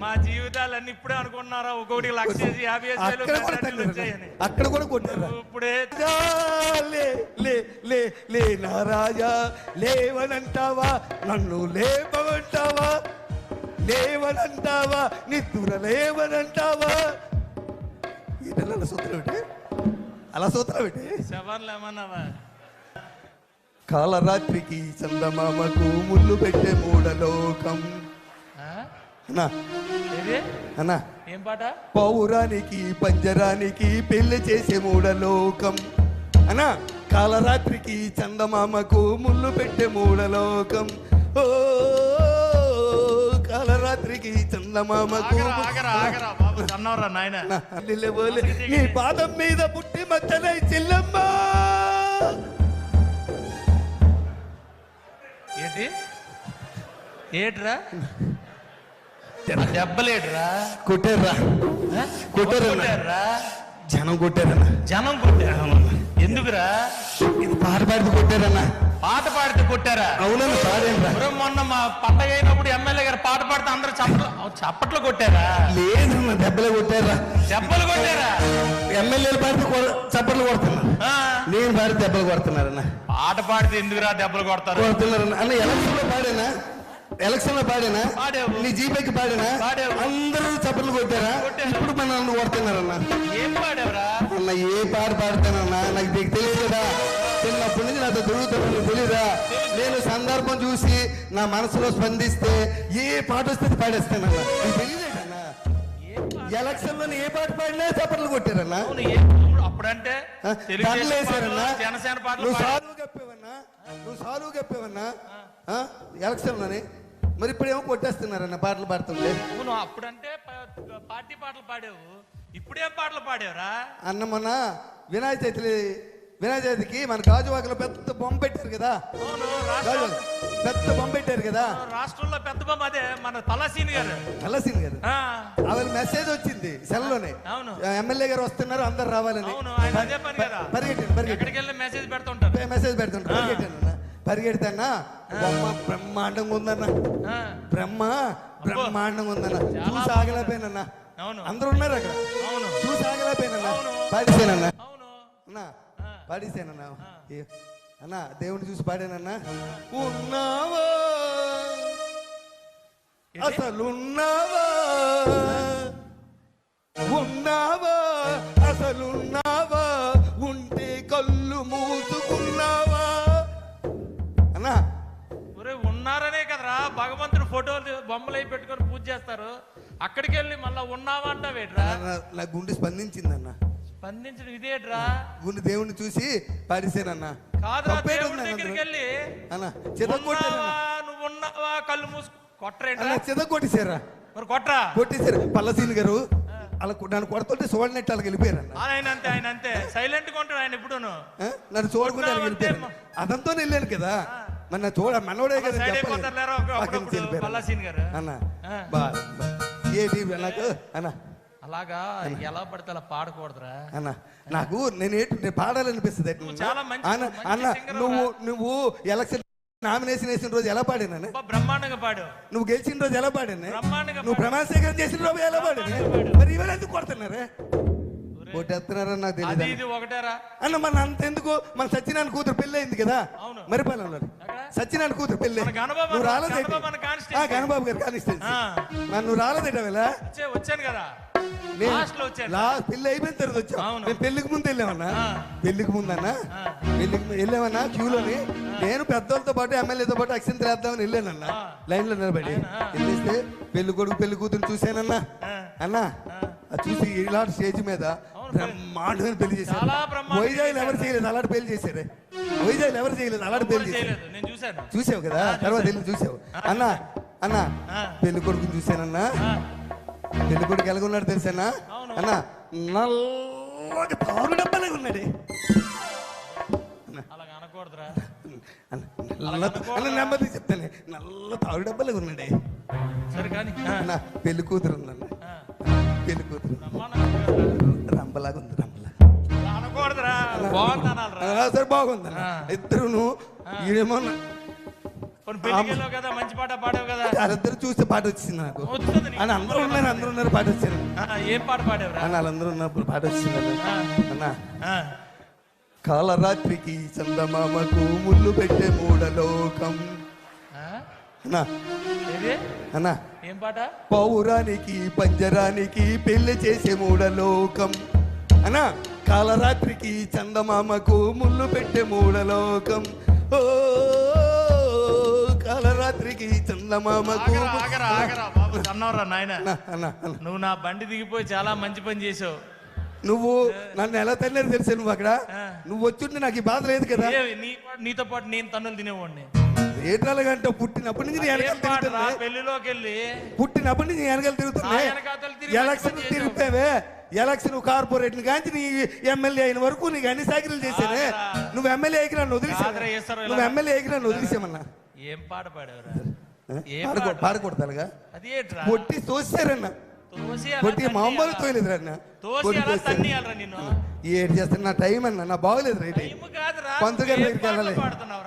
మా జీవితాలన్నీ ఇప్పుడే అనుకున్నారా? ఒక్కొక్కటి లక్ష యాభై అక్కడ కూడా పెద్దలు తగ్గలేదా? వచ్చాయని. అక్కడ కూడా కొట్టారా? ఇప్పుడే రాజా, లే లే లే లే నా రాజా లేవనంటావా? నన్ను లేపమంటావా? లేవనంటావా? నిద్దుర లేవనంటావా? ఏంటన్నా అలా సూత్రం ఏంటి? అలా సూత్రం ఏంటి? ఏమన్నావా? కాలరాత్రికి చందమామకు ముళ్ళు పెట్టే మూడలోకం? అన్నా. అన్నా. ఏం పాట? పౌరానికి పంజరానికి పెళ్ళి చేసే మూడలోకం అనా కాలరాత్రికి చందమామకు ముళ్ళు పెట్టే మూడలోకం ఓ కాలరాత్రికి చందమామకు నీ పాదం మీద పుట్టి మచ్చలై చెల్లమ్మా. ఏంటి? ఏట్రా? దెబ్బలేట్రా కొట్టారా? కొట్టారు జనం కొట్టారన్నా. జనం కొట్టారా. ఎందుకురా? ఇది పాట పాడితే కొట్టారన్నా. పాట పాడితే కొట్టారా? అవునన్నా పాడేనరా మొన్న మా పండగ అయినప్పుడు ఎమ్మెల్యే గారు పాట పాడితే అందరూ చప్పట్లు చప్పట్లు కొట్టారా? లేదన్నా దెబ్బలే కొట్టారా దెబ్బలు కొట్టారా? ఎమ్మెల్యేలు పాడితే చప్పట్లు కొడుతున్నారు ఆ? నేను పాడి దెబ్బలు కొడుతున్నారన్న. పాట పాడితే ఎందుకురా దెబ్బలు కొడతారు? కొడుతున్నారన్న. అన్న ఎలక్షన్లో పాడేనా? ఎలక్షన్లో పాడేనా. నీ జీపేకి పాడేనా. అందరూ చప్పట్లు కొట్టారా. ఇప్పుడు మన నన్ను కొడుతున్నారన్న. అన్న ఏ పాట పాడతానన్నా? నాకు నీకు తెలుసు కదా. చిన్నప్పటి నుంచి నాతో తిరుగుతాను తెలీదా? నేను సందర్భం చూసి నా మనసులో స్పందిస్తే ఏ పాట వస్తే పాడేస్తానన్నా? నీకు తెలియదేటన్నా? ఎలక్షన్లో ఏ పాట పాడినా చప్పట్లు కొట్టారన్నా? అప్పుడంటే పాటలు, జనసేన పాటలు నువ్వు. సారువు కప్పేవన్నా? నువ్వు సారువు కప్పేవన్నా? ఎలక్షన్లోని? మరి ఇప్పుడేమో కొట్టేస్తున్నారన్న పాటలు పాడుతుంటే. అవును అప్పుడంటే ప- పార్టీ పాటలు పాడావు. ఇప్పుడేం పాటలు పాడావురా? అన్న మొన్న వినాయక చవితి వినాయక చవితికి మన గాజువాకలో పెద్ద బొమ్మ పెట్టారు కదా. అవును రాష్ట్రం పెద్ద బొమ్మ పెట్టారు కదా. రాష్ట్రంలో పెద్ద బొమ్మ అదే మన తలసీని గారు. కలసింది కదా ఆ, ఆవిడ మెసేజ్ వచ్చింది సెల్లోనే. అవును. ఎమ్మెల్యే గారు వస్తున్నారు అందరు రావాలని. అవును ఆయన అదే పని కదా. పరిగెట్టండి పరిగెట్టండి. ఎక్కడికి వెళ్ళి మెసేజ్ పెడుతుంటారు. మెసేజ్ పెడుతుంటారు పరిగెడతానా? బొమ్మ బ్రహ్మాండంగా ఉందన్న. బ్రహ్మ బ్రహ్మాండంగా ఉందన్న. చూసి ఆగలేకపోయినన్నా అవును. అందరూ ఉన్నారు అక్కడ. చూసి ఆగలేకపోయినన్నా అవును. పాడిసేనన్నా అన్నా. పాడిసేనన్నా అన్నా దేవుని చూసి పాడానన్నా. ఉన్నావా? ఏంటి? అసలున్నావా? ఉన్నావా? భగవంతుడు ఫోటోలు బొమ్మలు అయి పెట్టుకొని పూజ చేస్తారు. అక్కడికి వెళ్ళి మళ్ళా ఉన్నావా అంటావేట్రా? నా- నా గుండె స్పందించిందన్న. స్పందించడం ఇదేట్రా? గుండె దేవుణ్ణి చూసి పాడిసేనన్నా కాదురా దేవుడి దగ్గరికి? వెళ్ళి అన్న ఉన్నావా నువ్వు ఉన్నావా కళ్ళు మూసు కొట్టరేంట్రా? అన్న చితగొట్టేశారా మరి కొట్రా? కొట్టేశారు. పల్లసీని గారు అలా నన్ను కొడుతుంటే చూడనట్టు వాళ్ళకి వెళ్ళిపోయారన్న. ఆయన అంతే ఆయన అంతే. సైలెంట్గా ఉంటాడు ఆయన ఎప్పుడును ఆ? నన్ను చూడకుండా వెళ్ళిపోయారు. అదంతా వెళ్ళాను కదా. మరి నా చూడ మనోడే కదా అన్న. బా నాకు అన్న. అలాగా? ఎలా పడితే అలా పాడకూడదురా? అన్న నాకు నేను ఏంటి నేను పాడాలనిపిస్తుంది చాలా మంచి- అన్న నువ్వు. నువ్వు ఎలక్షన్ నామినేషన్ వేసిన రోజు ఎలా పాడాను బ్రహ్మాండంగా పాడు నువ్వు గెలిచిన రోజు ఎలా పాడాను నువ్వు ప్రమాణ స్వీకారం చేసిన రోజు ఎలా పాడాను. మరి ఇవాళ ఎందుకు కొడుతున్నారే ఒరే, కొట్టేస్తున్నారని నాకు అది తెలియదు ఇది ఒకటేరా అన్న మన అంతెందుకు మన సత్యనారాయణ కూతురు పెళ్ళి అయింది కదా అవును. మరిపాలెంలో? సత్యనారాయణ కూతురు పెళ్ళి మన గణబాబు నువ్వు రాలేదేంటి? గణబాబు. ఆ, గారు కానిస్టెన్సీ ఆ. మరి నువ్వు రాలేదేట వేళ వచ్చే వచ్చాను కదా లాస్ట్ పెళ్ళి అయిపోయిన తర్వాత అవును. నేను పెళ్ళికి ముందు వెళ్ళామన్నా. పెళ్ళికి ముందన్నా. ఆ. పెళ్ళికి ము- వెళ్ళామన్నా క్యూలోని. నేను పెద్దోళ్ళతో పాటు ఎమ్మెల్యేతో పాటు అక్షంతలు వేద్దామని వెళ్ళానన్నా. ఆ. లైన్లో నిలబడి. వెళ్ళేస్తే పెళ్ళి కొడుకు పెళ్ళి కూతురు చూశానన్నా. అన్నా చూసి ఇలాంటి స్టేజ్ మీద. బ్రహ్మాండమైన పెళ్ళి చేశారు. చాలా బ్రహ్మాండంగా వైజాగ్ ఎవరు చేయలేదు? అలాంటి పెళ్ళి చేశారే. వైజాగ్ ఎవరు చేయలేదు? అలాంటి పెళ్ళి చేశారు. చూసావు కదా? తర్వాత. వెళ్ళి చూసావు. అన్నా అన్నా. పెళ్ళి కొడుకుని చూశానన్నా. పెళ్ళి కొడుకు ఎలాగున్నాడు తెలుసానా. అన్నా నల్లగా తారు డబ్బాలాగా ఉన్నాడే. అన్నా, నెమ్మది చెప్తాను. నల్ల తాడు డబ్బాలు ఉన్నాడే. సరే కానీ అన్న పెళ్ళి కూతురు ఉందన్న. పెళ్ళి కూతురు. రంబలాగా ఉంది ఆ, సరే బాగుందన్న. ఇద్దరును వెళ్ళావు కదా మంచి పాట పాడావు కదా. వాళ్ళిద్దరు చూస్తే పాట వచ్చింది నాకు. అని అందరూ ఉన్నారు అందరూ ఉన్నారు పాట వచ్చింది. ఆ, ఏం పాట పాడావురా? అని వాళ్ళందరూ ఉన్నప్పుడు పాట వచ్చింది అన్న. కాలరాత్రికి చందమామకు ముళ్ళు పెట్టే మూడలోకం? అన్నా. ఏం పాట? పౌరానికి పంజరానికి పెళ్ళి చేసే మూడలోకం అన్నా కాలరాత్రికి చందమామకు ముళ్ళు పెట్టే మూడలోకం ఓ కాలరాత్రికి చందమామకు ఆగరా ఆగరా ఆగరా బాబు అన్నవరా నాయన. నువ్వు నా బండి దిగిపోయి చాలా మంచి పని చేసావు. నువ్వు నన్ను ఎలా తల్లేదు తెలుసా నువ్వు అక్కడ. నువ్వు వచ్చుంటే నాకు ఈ బాధ లేదు కదా. నీతో పాటు నేను తన్నులు తినేవాడిని. ఏటాలుగంటే పుట్టినప్పటి నుంచి వెనకాల పెళ్ళిలోకి వెళ్ళి పుట్టినప్పటి నుంచి వెనకాల తిరుగుతున్నా ఆ వెనకాతలు తిరిగి ఎలక్షన్ తిరిగిపోయావే ఎలక్షన్ కార్పొరేట్ కాంచి నీ ఎమ్మెల్యే అయిన వరకు నీకు అన్ని సాకిరీలు చేశానే. నువ్వు ఎమ్మెల్యే ఎగిరి నన్ను వదిలేసావు. కాదురా, చేస్తారు ఇలా. నువ్వు ఎమ్మెల్యే ఎగిరి నన్ను వదిలేసామన్నా ఏం పాట పాడావురా? పాడకూడదు అది ఏంట్రా? పొట్టి తోసారన్న. పొట్టి మామూలు తన్నియాలా? తోయలేదురన్న. తోసి అలా తన్నియాలరా నిన్ను? ఏడు చేస్తాను? నా టైం అన్న. నా బాగోలేదు రైట్ పంతులు గారి దగ్గరికి వెళ్ళాలి?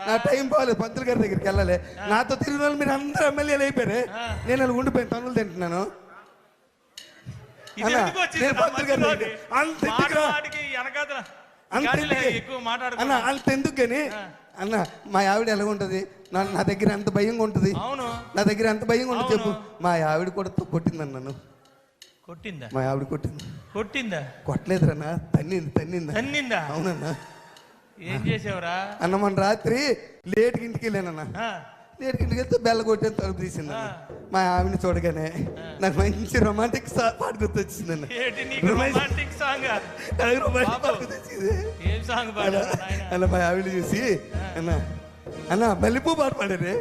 నా టైం బాగలేదు పంతులు గారి దగ్గరికి వెళ్ళాలి. నాతో తిరిగిన వాళ్ళు మీరు అందరూ ఎమ్మెల్యేలు అయిపోయారు. నేను అలా ఉండిపోయిన. తనులు తింటున్నాను. అన్నా, నేను పంతులు గారి? దగ్గరికి- అంత ఎందుకే? అన్న అంత ఎందుకు కానీ అన్న మా ఆవిడ ఎలా ఉంటది నా నా దగ్గర ఎంత భయంగా ఉంటది? అవును. నా దగ్గర ఎంత భయంగా ఉంటుంది చెప్పు. మా ఆవిడ కూడా కొట్టిందన్న నన్ను. కొట్టిందా? మా ఆవిడ కొట్టింది. కొట్టిందా? కొట్టలేదురన్నా తన్నింది తన్నింది? తన్నిందా? అవునన్నా. ఏం చేసావురా? అన్న మన రాత్రి లేట్కి ఇంటికి వెళ్ళానన్న. లేట్కి ఇంటికి వెళ్తే బెల్ల కొట్టే తలుపు తీసింది ఆ. మా ఆవిడని చూడగానే నాకు మంచి రొమాంటిక్ పాట గుర్తొచ్చిందన్న ఏంటి నీకు రొమాంటిక్ సాంగ్ నాకు రొమాంటిక్. పాట గుర్తొచ్చింది. ఏం సాంగ్ నాయన. అన్న మా ఆవిడ చూసి అన్న అన్న మల్లెపూ పాట పాడారే.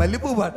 మల్లెపూ పాట.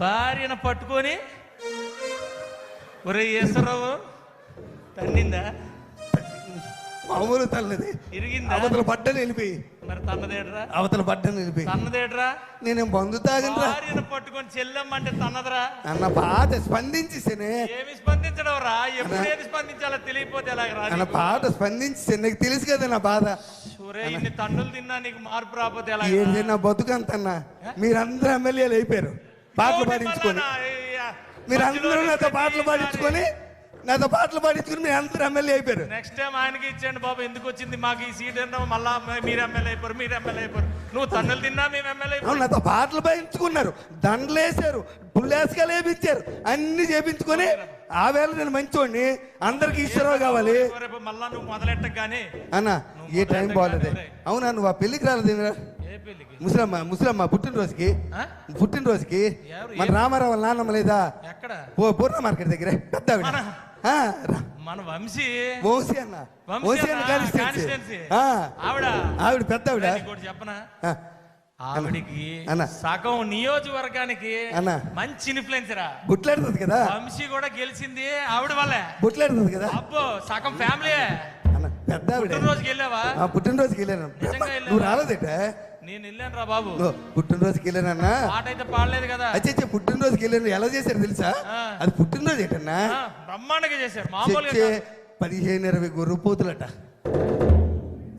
భార్యను పట్టుకొని ఒరే ఈశ్వరరావు తన్నిందా? మామూలు తల్లది. ఇరిగిందా? అవతల పడ్డని వెళ్ళిపోయి మరి తన్నదేట్రా అవతల పడ్డని వెళ్ళిపోయి తన్నదేట్రా నేను బంధు తాగనరా భార్యను పట్టుకొని చెల్లెమ్మంటే తన్నదరా? అన్న పాట స్పందించేసేనే. ఏమి స్పందించడం రా ఎప్పుడేది స్పందించాలో తెలియపోతే ఎలాగ అన్న పాట స్పందించే నీకు తెలుసు కదా నా బాధ. ఒరే ఇన్ని తన్నులు తిన్నా నీకు మార్పు రాకపోతే ఎలాగ ఏంటి నా బతుకంతన్నా మీరందరూ ఎమ్మెల్యేలు అయిపోయారు. పాటలు పాడించుకొని. మీరందరూ నాతో పాటలు పాడించుకొని నాతో పాటలు పాడించుకొని మీరు అందరూ ఎమ్మెల్యే అయిపోయారు. నెక్స్ట్ టైం ఆయనకి ఇచ్చేయండి బాబు ఎందుకు వచ్చింది? మాకు ఈ సీట్ ఏంటో మళ్ళా మీరు ఎమ్మెల్యే అయిపోరు మీరు ఎమ్మెల్యే అయిపోరు. నువ్వు తన్నులు తిన్నా మేము ఎమ్మెల్యే అవును నాతో పాటలు పాడించుకున్నారు దండలు వేసారు పుల్లేసుకలు వేపించారు. అన్ని చేపించుకొని ఆ వేళ నేను మంచోడిని. అందరికి ఈశ్వరరావు కావాలి. రేపు మళ్ళా నువ్వు మొదలెట్టగానే అన్న ఏ టైం బాగోలేదే. అవునా నువ్వు ఆ పెళ్ళికి రాలేదు పెళ్ళికి ముసలమ్మ ముసలమ్మ పుట్టినరోజుకి? పుట్టినరోజుకి? మన రామారావు నాన్నమ్మ లేదా? ఎక్కడ? పూ- పూర్ణ మార్కెట్ దగ్గర పెద్ద. మన- వంశీ? వంశీ అన్న. వంశీ అన్న ఆవిడ? ఆవిడ పెద్ద ఆవిడ చెప్పనా? ఆవిడికి. సగం నియోజకవర్గానికి అన్న. మంచి ఇన్ఫ్లుయెన్స్ రా బుట్లాడుతుంది కదా. వంశీ కూడా గెలిచింది ఆవిడ వల్లే. బుట్లాడుతుంది కదా. అబ్బో సగం ఫ్యామిలీ పెద్ద పుట్టినరోజుకి వెళ్ళావా ఆ, పుట్టినరోజుకి వెళ్ళాను? నువ్వు రాలేదేట? నేను వెళ్ళాను రా బాబు. పుట్టినరోజుకి వెళ్ళానన్నా పాట అయితే పాడలేదు కదా. అచ్చే పుట్టినరోజుకి వెళ్ళాను ఎలా చేశారు తెలుసా. అది పుట్టినరోజు ఏంటన్నా బ్రహ్మాండంగా చేశారు. మామూలుగా. పదిహేను ఇరవై గొర్రె పోతులట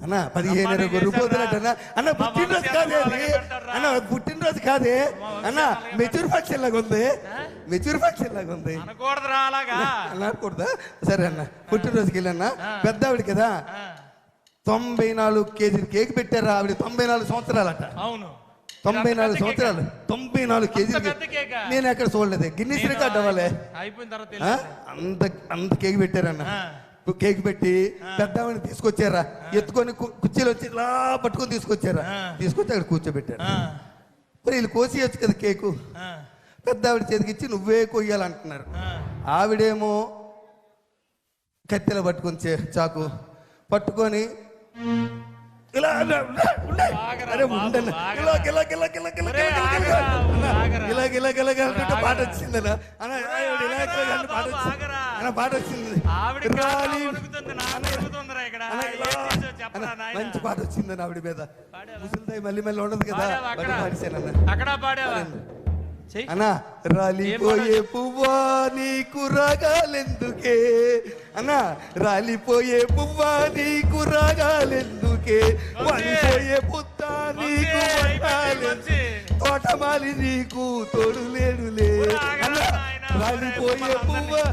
అన్న పదిహేను ఇరవై పోతులట అన్న. పుట్టినరోజు కాదే అన్న అది. అన్న పుట్టినరోజు కాదే. అన్న మెచ్యూర్ ఫంక్షన్ లాగా ఉంది? మెచ్యూర్ ఫంక్షన్ లాగా ఉంది. అనకూడదా? సరే అన్న పుట్టినరోజుకి వెళ్ళన్నా. పెద్ద ఆవిడ కదా. తొంభై నాలుగు కేజీలు కేక్ పెట్టారా ఆవిడ? తొంభై నాలుగు సంవత్సరాలట. అవును. తొంభై నాలుగు? సంవత్సరాలు. తొంభై నాలుగు కేజీలు? నేను ఎక్కడ చూడలేదు. గిన్నిస్ నేను రికార్డ్ అవ్వాలి. అయిపోయిన తర్వాత. అంత అంత కేక్ పెట్టారన్న. కేక్ పెట్టి పెద్దవాడిని తీసుకొచ్చారా ఎత్తుకొని కుర్చీలో వచ్చి ఇలా పట్టుకొని తీసుకొచ్చారా. తీసుకొచ్చి అక్కడ కూర్చోబెట్టారు మరి వీళ్ళు కోసేయచ్చు కదా కేకు పెద్ద ఆవిడ చేతికి ఇచ్చి నువ్వే కొయ్యాలంటున్నారు. ఆవిడేమో కత్తెల పట్టుకొని చే- చాకు పట్టుకొని ఇలా ఇలా, ఇలా, ఇలా. ఆగరా అరే బాబు, ఉండన్న. ఆగరా. ఇలా, ఇలా, ఇలా, ఇలా, ఇలా, ఒరే, ఇలా, ఇలా, ఆగరా, ఇలా. ఆగరా. ఇలా, ఇలా, ఇలా, ఇలా అంటుంటే పాట ఆగరా. పాట వచ్చింది. అన్న, పాట వచ్చింది ఆవిడ? మంచి మీద. పాడావా? ముసలిదాయి మళ్ళీ మళ్ళీ ఉండదు కదా. అక్కడ? అన్నా. రాలిపోయే పువ్వా నీకు రాగాలెందుకే? అన్నా రాలిపోయే పువ్వా నీకు రాగాలెందుకే? వాలిపోయే పుత్త నీకు మంచి? మంచి. తోటమాలి నీకు తోడు లేడులే. అన్నా రాలిపోయే పువ్వా.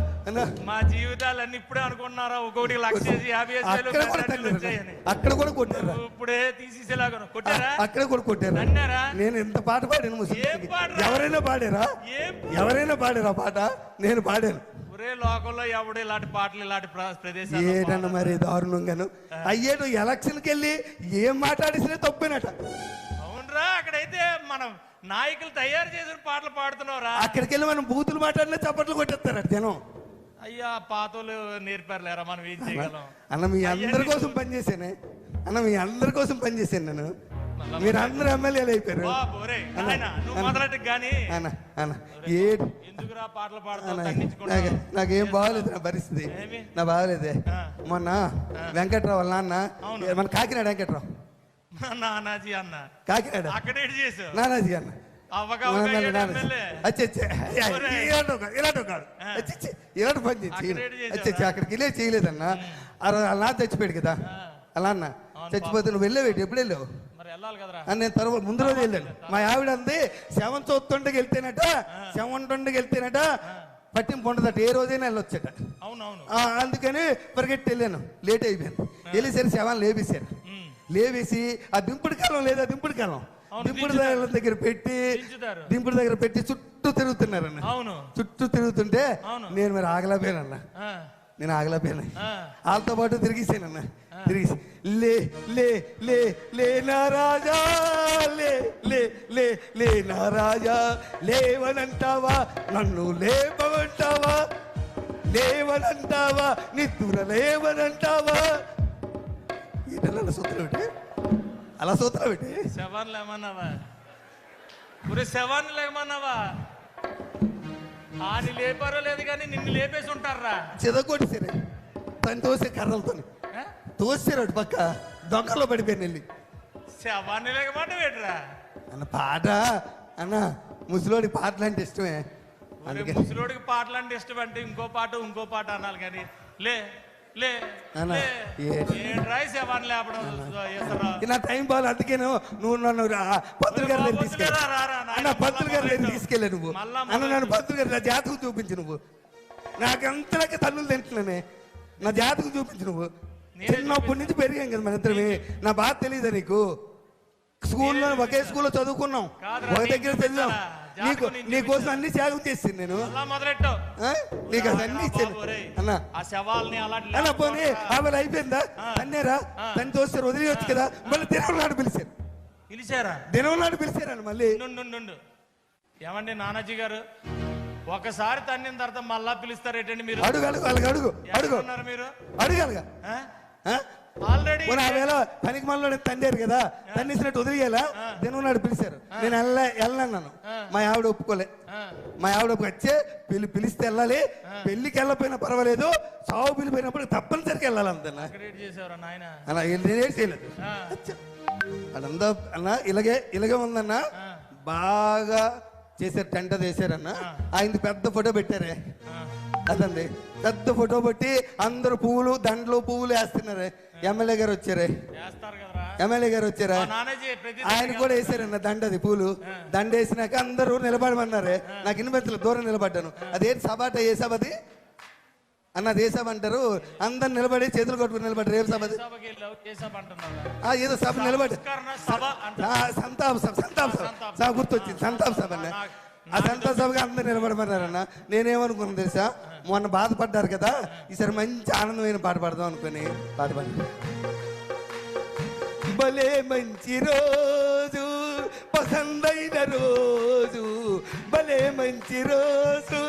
మా జీవితాలన్నీ ఇప్పుడే అనుకున్నారా ఒక్కొక్కటి లక్ష చేసి యాభై వేలు అక్కడ కూడా పెద్ద తన్నారా? వచ్చాయని. అక్కడ కూడా కొట్టారా. ఇప్పుడే తీసేసేలాగా కొట్టారా? అక్కడ కూడా కొట్టారా. తన్నారా నేను ఎంత పాట పాడాను? ఎవరైనా పాడారా? ఎవరైనా పాడారా పాట? నేను పాడాను. ఒరే లోకంలో ఎవడు ఇలాంటి పాటలు ఇలాంటి ప్ర- ప్రదేశాలు ఏటన్న మరి దారుణంగాను. అయ్యేటు ఎలక్షన్కి వెళ్ళి ఏం మాట్లాడేసినా తప్పేనట. అవునరా అక్కడైతే మనం నాయకులు తయారు చేసిన పాటలు పాడుతున్నావురా. అక్కడికి వెళ్ళి మనం బూతులు మాట్లాడినా చప్పట్లు కొట్టేస్తారట జనం. అయ్యా పాతలు నేర్పారులేరా మనం ఏం చేయగలం? అన్న మీ అందరి కోసం పనిచేసానే అన్న మీ అందరి కోసం పనిచేశాను నేను. మీరు అందరు ఎమ్మెల్యేలు అయిపోయారు. మొదలెట్టు గాని అన్న అన్న ఏ ఎందుకురా పాటలు పాడతావు? అన్న, నాకు బాగలేదు నా పరిస్థితి? నా బాగలేదే. మొన్న వెంకట్రావు వాళ్ళ నాన్న. మన కాకినాడ వెంకట్రావు. నానాజీ అన్న. కాకినాడ. అక్కడేటి చేసావు? నానాజీ అన్న. ఇలాంటి పని అక్కడికి వెళ్ళే చేయలేదన్న. అలా చచ్చిపోయాడు కదా. అలా అన్న చచ్చిపోతే నువ్వు వెళ్ళేవేటి ఎప్పుడు? వెళ్ళావు? నేను తర్వాత ముందు రోజు వెళ్ళాను. మా ఆవిడ అంది సెవెన్ చదువుతుండకి వెళ్తేనట సెవెన్ ట్వంటీకి వెళ్తేనట పట్టింపు ఉండదట ఏ రోజైనా వెళ్ళొచ్చట. అవునవును. ఆ, అందుకని పరిగెట్టి వెళ్ళాను. లేట్ అయిపోయింది. వెళ్ళేసరికి సెవెన్ లేపేశారు. లేవేసి ఆ దింపుడు కాలం లేదా దింపుడు కాలం. దింపుడు. దగ్గర దగ్గర పెట్టి. దింపుడు దగ్గర పెట్టి చుట్టూ తిరుగుతున్నారన్న. చుట్టూ తిరుగుతుంటే. నేను మరి ఆగలేకపోయానన్న. ఆ, నేను ఆగలేకపోయాను. ఆ. వాళ్ళతో పాటు తిరిగిసానన్న. తిరిగి లే లే లే లే నా రాజా లే లే లే లే నా రాజా లేవనంటావా? నన్ను లేపమంటావా? లేవనంటావా? నిద్దుర లేవనంటావా? ఈటల సూత్రం ఏంటి? అలా సూత్రం ఏంటి? శవాన్ని లేమన్నావా? ఒరే శవాన్ని లేమన్నావా? ఆని లేపారో లేదు కానీ నిన్ను లేపేసి ఉంటారా? చెదగొట్టేసారు తను తోసే కర్రలతో తోసారు పక్క. దొంగలో పడిపోయాను వెళ్ళి. శవాన్ని లేకమాట వేటరా అన్న పాట అన్న ముసలోడి పాటలు అంటే ఇష్టమే ముసలోడికి పాటలు అంటే ఇష్టం అంటే ఇంకో పాట ఇంకో పాట అనాలి కానీ లే నా టైం నువ్వు నన్ను పంతులు గారి తీసుకెళ్ళి అన్న పంతులు తీసుకెళ్ళి నువ్వు. అన్న నన్ను మొదలు. పంతులు గారి నా జాతకం చూపించు నువ్వు. నాకంతలకి తల్లులు తింటున్నానే నా జాతకం చూపించు నువ్వు. నేనే చిన్నప్పటి నుంచి పెరిగాం కదా మన ఇద్దరమే. నా బాధ తెలియదా నీకు? స్కూల్లో ఒకే స్కూల్లో చదువుకున్నాం. ఒక నేను దగ్గర చదివాం? నీకు నీకోసం అన్ని త్యాగం చేసింది నేను. మొదలెట్టు? నీకు అన్ని ఇచ్చాను. అన్న. ఆ శవాల్ని అన్న పోనీ. ఆమె అయిపోయిందా. తన్నేరా? ఆ. తను తోస్తారు వదిలేయచ్చు కదా? మళ్ళీ దినం నాడు పిలిచారు. పిలిచారా? దినం నాడు పిలిచారని మళ్ళీ. ఏమండి నానాజీ గారు? ఒకసారి తన్నిన తర్వాత మళ్ళా పిలుస్తారేటండి మీరు? అడుగు అడుగు అడుగు అడుగు. ఉన్నారు మీరు? అడగాలిగా ఆల్రెడీ పోనీ ఆ వేళ పనికి మనలో తండారు కదా తన్నేసినట్టు వదిలేయాలా? దినం నాడు పిలిచారు. నేను వెళ్ళ వెళ్ళన్నాను మా ఆవిడ ఒప్పుకోలే. మా ఆవిడ వచ్చే పిలి పిలిస్తే వెళ్ళాలి. పెళ్ళికి వెళ్ళకపోయినా పర్వాలేదు. సాగు పిలిపోయినప్పుడు తప్పనిసరిగా వెళ్ళాలి అంతన్నా అలా నేనే చేయలేదు అదంతా అన్న ఇలాగే ఇలాగే ఉందన్న. బాగా చేశారు టెంట చేశారన్న ఆయనది పెద్ద ఫోటో పెట్టారే. అదండి. పెద్ద ఫోటో పెట్టి అందరు పువ్వులు దండలు పువ్వులు వేస్తున్నారే. ఎమ్మెల్యే గారు వచ్చారే? ఎమ్మెల్యే గారు వచ్చారా? ఆయన కూడా వేసారన్న దండది పూలు. దండ వేసినాక అందరూ నిలబడమన్నారే. నాకు ఇన్వెంతలు దూరం నిలబడ్డాను. అదేంటి సభ ఏ సభ అది అన్న అది ఏ సభ అంటారు? అందరు నిలబడి చేతులు కొట్టుకుని నిలబడ్డారు. ఏ సభ అది ఏదో సభ నిలబడి. సంతాప సభ సంతాప సభ. గుర్తొచ్చింది సంతాప సభ అన్న. ఆ సంతోష సభగా అందరు నిలబడమన్నారన్న. నేనేమనుకున్నాను తెలుసా? మొన్న బాధపడ్డారు కదా? ఈసారి మంచి ఆనందమైన పాట పాడదాం అనుకుని పాట పాడి భలే మంచి రోజు పసందైన రోజు భలే మంచి రోజు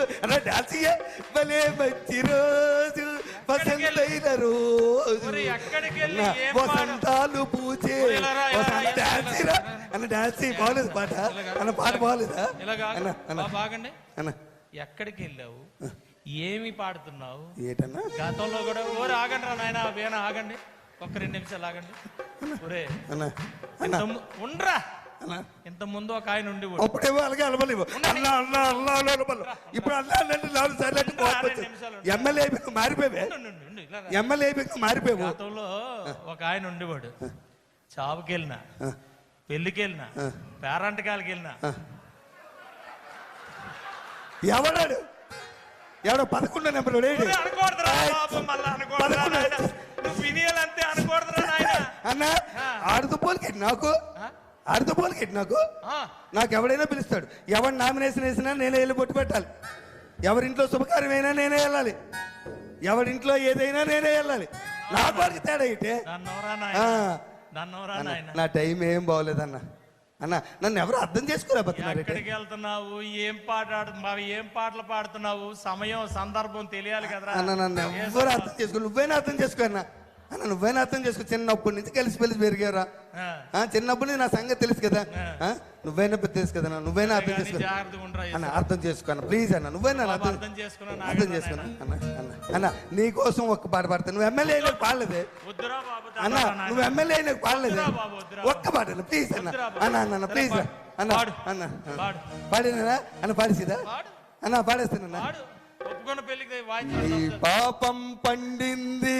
చెయ్య. భలే మంచి రోజు పసందైన రోజు. మరి చెయ్యి. బాగలేదు పాట. అన్న పాట బాగలేదా? అన్న బాగండి అన్న. ఎక్కడికి వెళ్ళావు? ఏమి పాడుతున్నావు? ఏటన్నా? గతంలో కూడా ఓరే ఆగండి రా నాయన వేణ ఆగండి. ఒక్క రెండు నిమిషాలు ఆగండి. ఒరే అన్న ఉండ్రా. ఇంత ముందు ఒక ఆయన ఉండి అప్పుడేమో అలాగే అలవలేవు అలవలు ఇప్పుడు అన్న అన్న నాలుగు సార్లు అంటే. ఎమ్మెల్యే మారిపోయావే. ఎమ్మెల్యే మారిపోయావు. గతంలో ఒక ఆయన ఉండేవాడు చావుకి వెళ్ళినా పెళ్ళికి వెళ్ళినా పేరంటకాలకి వెళ్ళినా ఎవడాడు? ఎవడో పదకొండో నెంబర్ అన్న ఆడుతూ పోలికెట్టి నాకు? ఆడుతూ పోలికెట్టి నాకు? నాకు ఎవడైనా పిలుస్తాడు. ఎవరు నామినేషన్ వేసినా నేనే వెళ్ళి బొట్టు పెట్టాలి. ఎవరింట్లో శుభకార్యమైనా నేనే వెళ్ళాలి. ఎవరింట్లో ఏదైనా నేనే వెళ్ళాలి. నా వారికి తేడా అయితే నా టైం ఏం బాగోలేదన్న అన్న. నన్ను ఎవరు అర్థం చేసుకోలేకపోతున్నారు ఎక్కడికి వెళ్తున్నావు ఏం పాట ఏం పాటలు పాడుతున్నావు? సమయం సందర్భం తెలియాలి కదరా. అన్న నన్ను ఎవరు అర్థం చేసుకో నువ్వైనా అర్థం చేసుకో అన్న. అన్న నువ్వైనా అర్థం చేసుకో చిన్నప్పటి నుంచి కలిసి పెలిసి పెరిగారా చిన్నప్పటి నుంచి నా సంగతి తెలుసు కదా. ఆ, నువ్వేనా తెలుసు కదా నువ్వేనా అర్థం చేసుకో. అన్న అర్థం చేసుకో అన్న ప్లీజ్ అన్న నువ్వేనా అర్థం చేసుకున్నా అర్థం చేసుకున్నా అన్న అన్న అన్న నీ కోసం ఒక్క పాట పాడతా. నువ్వు ఎమ్మెల్యే అయినా పాడలేదే. అన్న. నువ్వు ఎమ్మెల్యే అయినా పాడలేదే. ఒక్క పాట ప్లీజ్ అన్న. అన్న అన్న ప్లీజ్. అన్న. అన్న పాడు. పాడినా అన్న పాడేసిదా పాడు. అన్న పాడేస్తానన్న పాడు. ఒప్పుకున్న పెళ్ళికి నీ వాయించాలి పాపం పండింది.